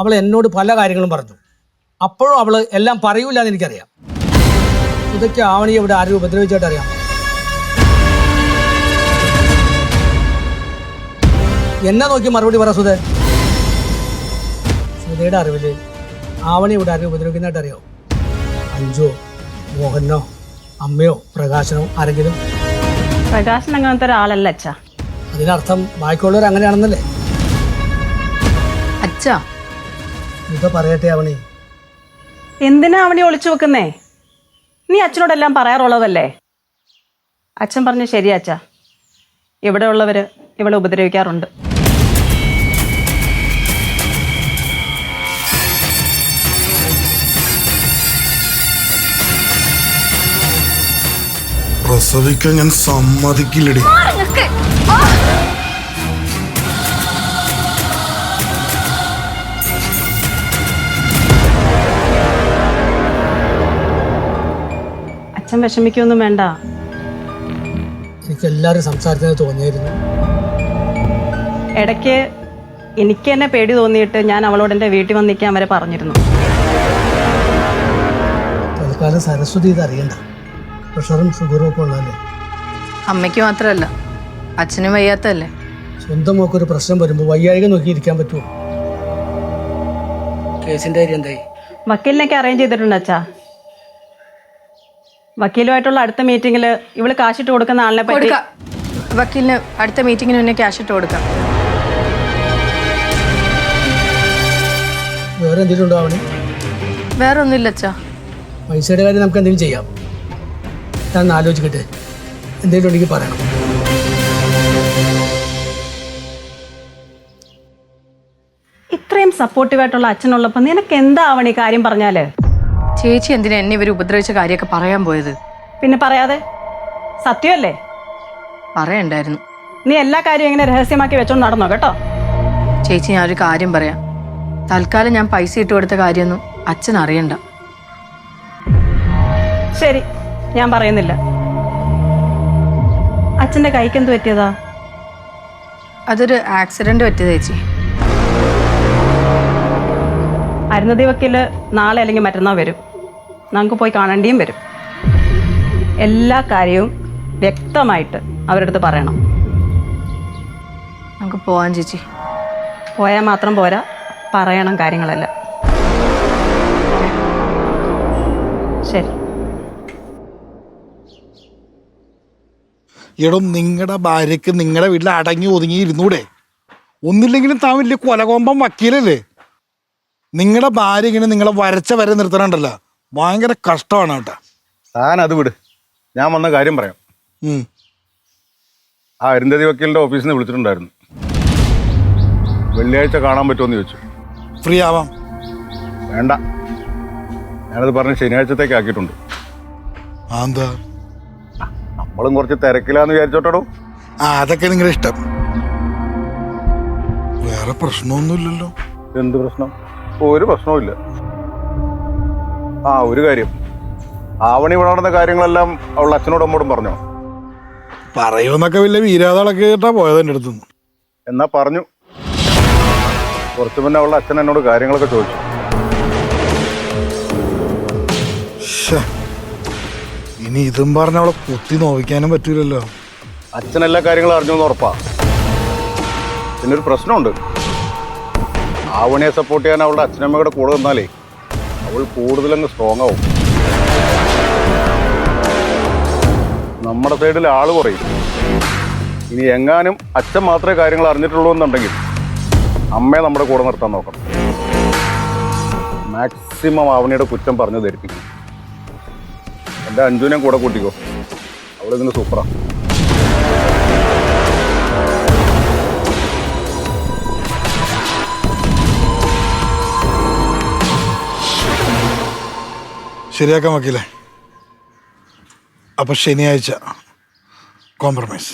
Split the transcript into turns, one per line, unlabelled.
അവൾ എന്നോട് പല കാര്യങ്ങളും പറഞ്ഞു. അപ്പോഴും അവൾ എല്ലാം പറയൂല എന്ന് എനിക്കറിയാം. ഇതൊക്കെ ആവണി ഇവിടെ ആരും ഉപദ്രവിച്ചായിട്ട് അറിയാം. എന്നെ നോക്കി മറുപടി പറ സുധേ. സുധയുടെ അറിവിൽ ആവണി ഇവിടെ ആരും ഉപദ്രവിക്കുന്നതായിട്ട് അറിയാം? അഞ്ചോ മോഹനോ അമ്മയോ പ്രകാശനോ ആരെങ്കിലും?
പ്രകാശൻ അങ്ങനത്തെ ഒരാളല്ല അച്ഛാ.
അതിനർത്ഥം ബാക്കിയുള്ളവർ അങ്ങനെയാണെന്നല്ലേ?
അച്ഛാ
ഇതൊക്കെ പറയട്ടെ അവണി
എന്തിനാ അവനെ ഒളിച്ചു വെക്കുന്നേ? നീ അച്ഛനോടെല്ലാം പറയാറുള്ളതല്ലേ? അച്ഛൻ പറഞ്ഞ ശരി അച്ഛ. ഇവിടെ ഉള്ളവര് ഇവളെ ഉപദ്രവിക്കാറുണ്ട്.
പ്രസവിക്കാൻ ഞാൻ സമ്മതിക്കില്ലടി.
അച്ഛൻ വിഷമിക്കൊന്നും വേണ്ട.
എനിക്ക് എല്ലാവരും സംസാരിച്ചത് തോന്നിയായിരുന്നു.
ഇടയ്ക്ക് എനിക്ക് തന്നെ പേടി തോന്നിയിട്ട് ഞാൻ അവളോട് എന്റെ വീട്ടിൽ വന്ന് നിൽക്കാൻ വരെ പറഞ്ഞിരുന്നു.
തൽക്കാലം സരസ്വതി ഇത് അറിയണ്ട. പ്രഷറും ഷുഗറും ഒക്കെ ഉള്ളതല്ലേ?
അമ്മയ്ക്ക് മാത്രമല്ല അച്ഛനും വയ്യാത്തല്ലേ
സ്വന്തം ഒരു പ്രശ്നം വരുമ്പോൾ വയ്യായിക നോക്കി ഇരിക്കാൻ പറ്റുമോ? കേസിന്റെ കാര്യം എന്തായി?
വക്കീലിനൊക്കെ അറേഞ്ച് ചെയ്തിട്ടുണ്ട് അച്ഛാ. വക്കീലുമായിട്ടുള്ള അടുത്ത മീറ്റിംഗിൽ ഇവൾ കാശിട്ട് കൊടുക്കുന്ന ആളിനെ പറ്റി
കൊടുക്കാം. വക്കീലിന് അടുത്ത മീറ്റിംഗിന് മുന്നേ ക്യാഷ് ഇട്ട് കൊടുക്കാം.
വേറെ എന്തെങ്കിലും ഉണ്ടോ അവന്?
വേറെ ഒന്നുമില്ല അച്ഛാ.
പൈസയുടെ കാര്യം നമുക്ക് എന്തെങ്കിലും ചെയ്യാം. ഞാൻ ഒന്ന് ആലോചിക്കട്ടെ. എന്തെങ്കിലും ഉണ്ടെങ്കിൽ പറയണം.
ഇത്രയും സപ്പോർട്ടീവായിട്ടുള്ള അച്ഛനുള്ളപ്പോൾ നിനക്ക് എന്താവണ ഈ കാര്യം പറഞ്ഞാൽ?
ചേച്ചി എന്തിനാ എന്നെ ഇവർ ഉപദ്രവിച്ച കാര്യമൊക്കെ പറയാൻ പോയത്?
പിന്നെ പറയാതെ? സത്യമല്ലേ?
പറയണ്ടായിരുന്നു.
നീ എല്ലാ കാര്യവും ഇങ്ങനെ രഹസ്യമാക്കി വെച്ചോണ്ട് നടന്നോ കേട്ടോ?
ചേച്ചി ഞാൻ ഒരു കാര്യം പറയാം. തൽക്കാലം ഞാൻ പൈസ ഇട്ട് കൊടുത്ത കാര്യമൊന്നും അച്ഛൻ അറിയണ്ട.
ശരി ഞാൻ പറയുന്നില്ല. അച്ഛന്റെ കൈക്ക് എന്ത് പറ്റിയതാ?
അതൊരു ആക്സിഡന്റ് പറ്റിയത് ചേച്ചി.
അരുന്നതി വക്കിൽ നാളെ അല്ലെങ്കിൽ മറ്റന്നാൾ വരും. നമുക്ക് പോയി കാണേണ്ടിയും വരും. എല്ലാ കാര്യവും വ്യക്തമായിട്ട് അവരുടെ അടുത്ത് പറയണം.
നമുക്ക് പോവാൻ ചേച്ചി.
പോയാൽ മാത്രം പോരാ. പറയണം കാര്യങ്ങളെല്ലാം. ശരി.
എടോ നിങ്ങളുടെ ഭാര്യക്ക് നിങ്ങളുടെ വീട്ടിൽ അടങ്ങി ഒതുങ്ങി ഇരുന്നൂടെ? ഒന്നില്ലെങ്കിലും താൻ വലിയ കൊലകോമ്പം വക്കീലല്ലേ? നിങ്ങളുടെ ഭാര്യ ഇങ്ങനെ നിങ്ങളെ വരച്ച വരെ നിർത്തണുണ്ടല്ലോ. ഭയങ്കര കഷ്ടമാണ് കേട്ടോ.
താൻ അത് വിട്. ഞാൻ വന്ന കാര്യം പറയാം.
ഉം.
ആ അരുന്ധതി വക്കീലിന്റെ ഓഫീസിൽ നിന്ന് വിളിച്ചിട്ടുണ്ടായിരുന്നു. വെള്ളിയാഴ്ച കാണാൻ പറ്റുമെന്ന് ചോദിച്ചു.
ഫ്രീ ആവാം.
വേണ്ട. ഞാനത് പറഞ്ഞ് ശനിയാഴ്ചത്തേക്ക് ആക്കിയിട്ടുണ്ട്.
ആ എന്താ
നമ്മളും കുറച്ച് തിരക്കിലാന്ന് വിചാരിച്ചോട്ടോ
ആ അതൊക്കെ നിങ്ങളുടെ ഇഷ്ടം. വേറെ പ്രശ്നമൊന്നുമില്ലല്ലോ.
എന്ത് പ്രശ്നം? ഒരു പ്രശ്നവുമില്ല ആ ഒരു കാര്യം. ആവണി ഇവിടെ നടന്ന കാര്യങ്ങളെല്ലാം അവളുടെ അച്ഛനോടും അമ്മോടും പറഞ്ഞോ?
പറയുമെന്നൊക്കെ വലിയ വീരാതാളൊക്കെ കേട്ടാ പോയത് എന്റെ അടുത്തുനിന്ന്.
എന്നാ പറഞ്ഞു. കുറച്ചു മുന്നേ അവളുടെ അച്ഛൻ എന്നോട് കാര്യങ്ങളൊക്കെ ചോദിച്ചു.
ശ്ശെ. ഇനി ഇതും പറഞ്ഞ അവളെ കുത്തി നോവിക്കാനും പറ്റൂലല്ലോ.
അച്ഛൻ എല്ലാ കാര്യങ്ങളും അറിഞ്ഞു എന്ന് ഉറപ്പാ. പിന്നെ ഒരു പ്രശ്നമുണ്ട്. ആവണിയെ സപ്പോർട്ട് ചെയ്യാൻ അവളുടെ അച്ഛനമ്മയുടെ കൂടെ നിന്നാലേ അവൾ കൂടുതലങ്ങ് സ്ട്രോങ് ആവും. നമ്മുടെ സൈഡിൽ ആൾ കുറയും. ഇനി എങ്ങാനും അച്ഛൻ മാത്രമേ കാര്യങ്ങൾ അറിഞ്ഞിട്ടുള്ളൂ എന്നുണ്ടെങ്കിൽ അമ്മയെ നമ്മുടെ കൂടെ നിർത്താൻ നോക്കണം. മാക്സിമം ആവണിയുടെ കുറ്റം പറഞ്ഞു ധരിപ്പിക്കും. എന്റെ അഞ്ജുവിനെയും കൂടെ കൂട്ടിക്കോ. അവളിതിന് സൂപ്പറാ
ശരിയാക്കാൻ വക്കീലേ. അപ്പൊ ശനിയാഴ്ച കോംപ്രമൈസ്